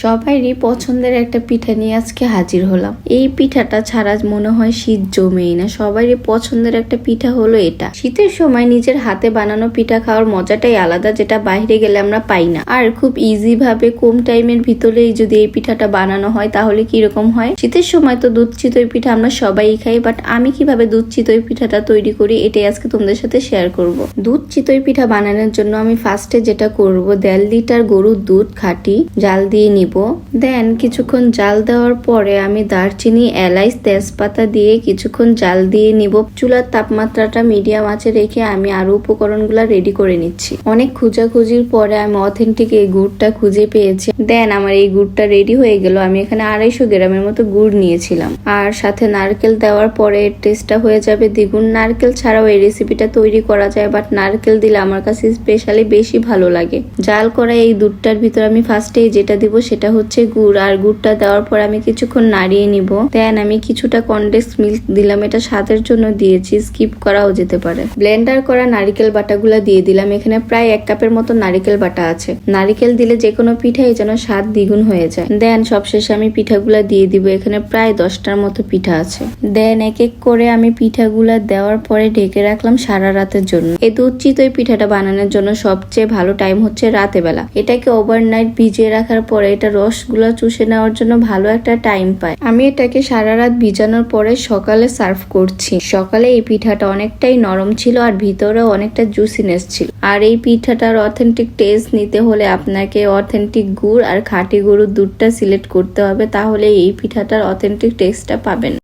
সবারই পছন্দের একটা পিঠা নিয়ে আজকে হাজির হলাম। এই পিঠাটা ছাড়া মনে হয় শীত জমেই না। সবারই পছন্দের একটা পিঠা হলো এটা। শীতের সময় নিজের হাতে বানানো পিঠা খাওয়ার মজাটাই আলাদা, যেটা বাইরে গেলে আমরা পাই না। আর খুব ইজি ভাবে কম টাইমের ভিতরেই যদি এই পিঠাটা বানানো হয়, তাহলে কীরকম হয়? শীতের সময় তো দুধ চিতই পিঠা আমরা সবাই খাই বাট আমি কীভাবে দুধ চিতই পিঠাটা তৈরি করি, এটাই আজকে তোমাদের সাথে শেয়ার করব। দুধ চিতই পিঠা বানানোর জন্য আমি ফার্স্টে যেটা করব, দেড় লিটার গরুর দুধ খাঁটি, জাল দিয়ে নিব। দেন কিছুক্ষণ জাল দেওয়ার পরে আমি দারচিনি, এলাইচ, তেজপাতা দিয়ে কিছুক্ষণ জাল দিয়ে নিব। চুলার তাপমাত্রাটা মিডিয়াম আছে রেখে আমি আরও উপকরণগুলো রেডি করে নিচ্ছি। অনেক খোঁজাখুঁজির পরে আমি অথেন্টিক এই গুড়টা খুঁজে পেয়েছি। দেন আমার এই গুড়টা রেডি হয়ে গেল। আমি এখানে আড়াইশো গ্রামের মতো গুড় নিয়েছিলাম। আর সাথে নারকেল দেওয়ার পরে টেস্টটা হয়ে যাবে দ্বিগুণ। নারকেল ছাড়াও এই রেসিপিটা তৈরি করা যায় বাট নারকেল দিলে আমার কাছে স্পেশালি বেশি ভালো লাগে। জাল করা এই দুধটার ভিতর আমি ফার্স্টে যেটা দিব সেটা হচ্ছে গুড়, আর গুড়টা দেওয়ার পর আমি কিছুক্ষণ নাড়িয়ে নিব। দেন আমি কিছুটা কনডেন্স মিল্ক দিলাম, এটা স্বাদের জন্য দিয়েছি স্কিপ করাও যেতে পারে। ব্লেন্ডার করা নারিকেল বাটাগুলো দিয়ে দিলাম, এখানে প্রায় এক কাপের মতো নারিকেল বাটা আছে। নারিকেল দিলে যে কোনো পিঠাই যেন স্বাদ দ্বিগুণ হয়ে যায়। দেন সবশেষে আমি পিঠাগুলা দিয়ে দিব, এখানে প্রায় দশটার মতো পিঠা আছে। দেন এক এক করে আমি পিঠাগুলা দেওয়ার পরে ঢেকে রাখলাম সারা রাতের জন্য। এই দুধ পিঠাটা বানানোর জন্য সবচেয়ে ভালো টাইম হচ্ছে রাতে বেলা। এটাকে ওভারনাইট ভিজিয়ে রাখার পরে রসগুলো চুষে নেওয়ার জন্য ভালো একটা টাইম পায়। আমি এটাকে সারা রাত ভিজানোর পরে সকালে সার্ভ করছি। সকালে এই পিঠাটা অনেকটাই নরম ছিল আর ভিতরে অনেকটা জুসিনেস ছিল। আর এই পিঠাটার অথেন্টিক টেস্ট নিতে হলে আপনাকে অথেন্টিক গুড় আর খাঁটি গরুর দুধটা সিলেক্ট করতে হবে, তাহলে এই পিঠাটার অথেন্টিক টেস্টটা পাবেন।